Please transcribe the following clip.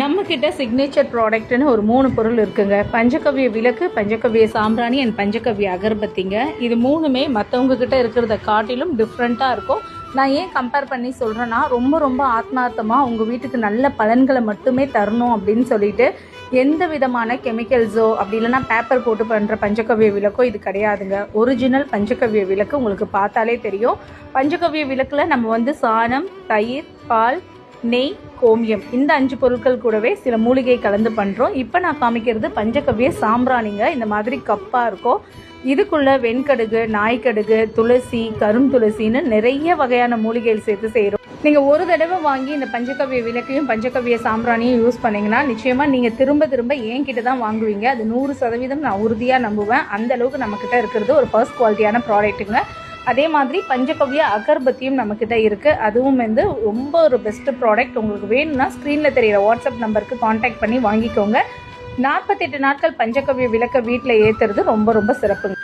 நம்மக்கிட்ட சிக்னேச்சர் ப்ராடக்ட்னு ஒரு மூணு பொருள் இருக்குங்க. பஞ்சகவ்ய விளக்கு பஞ்சகவ்ய சாம்பிராணி அண்ட் பஞ்சகவ்ய அகர்பத்திங்க. இது மூணுமே மற்றவங்க கிட்ட இருக்கிறத காட்டிலும் டிஃப்ரெண்ட்டாக இருக்கும். நான் ஏன் கம்பேர் பண்ணி சொல்கிறேன்னா ரொம்ப ரொம்ப ஆத்மார்த்தமாக உங்கள் வீட்டுக்கு நல்ல பலன்களை மட்டுமே தரணும் அப்படின்னு சொல்லிட்டு எந்த விதமான கெமிக்கல்ஸோ அப்படி இல்லைனா பேப்பர் போட்டு பண்ணுற பஞ்சகவ்ய விளக்கோ இது கிடையாதுங்க. ஒரிஜினல் பஞ்சகவ்ய விளக்கு உங்களுக்கு பார்த்தாலே தெரியும். பஞ்சகவ்ய விளக்கில் நம்ம வந்து சாணம் தயிர் பால் நெய் கோமியம் இந்த அஞ்சு பொருட்கள் கூடவே சில மூலிகை கலந்து பண்ணுறோம் இப்போ நான் காமிக்கிறது பஞ்சகவ்ய சாம்பிராணிங்க. இந்த மாதிரி கப்பாக இருக்கும். இதுக்குள்ள வெண்கடுகு நாய்க்கடுகு துளசி கருந்துளசின்னு நிறைய வகையான மூலிகைகள் சேர்த்து செய்கிறோம் நீங்கள் ஒரு தடவை வாங்கி இந்த பஞ்சகவ்ய விளக்கையும் பஞ்சகவ்ய சாம்பிராணியும் யூஸ் பண்ணிங்கன்னா நிச்சயமாக நீங்கள் திரும்ப திரும்ப என்கிட்ட தான் வாங்குவீங்க. அது நூறு சதவீதம் நான் உறுதியாக நம்புவேன். அந்த அளவுக்கு நம்மக்கிட்ட இருக்கிறது ஒரு ஃபர்ஸ்ட் குவாலிட்டியான ப்ராடக்ட்டுங்க அதே மாதிரி பஞ்சகவ்ய அகர்பத்தியும் நம்மக்கிட்ட இருக்குது அதுவும் வந்து ரொம்ப ஒரு பெஸ்ட்டு ப்ராடக்ட் உங்களுக்கு வேணும்னா ஸ்க்ரீனில் தெரியிற வாட்ஸ்அப் நம்பருக்கு காண்டாக்ட் பண்ணி வாங்கிக்கோங்க. நாற்பத்தெட்டு நாட்கள் பஞ்சகவ்ய விளக்க வீட்டில் ஏற்றுறது ரொம்ப ரொம்ப சிறப்புங்க.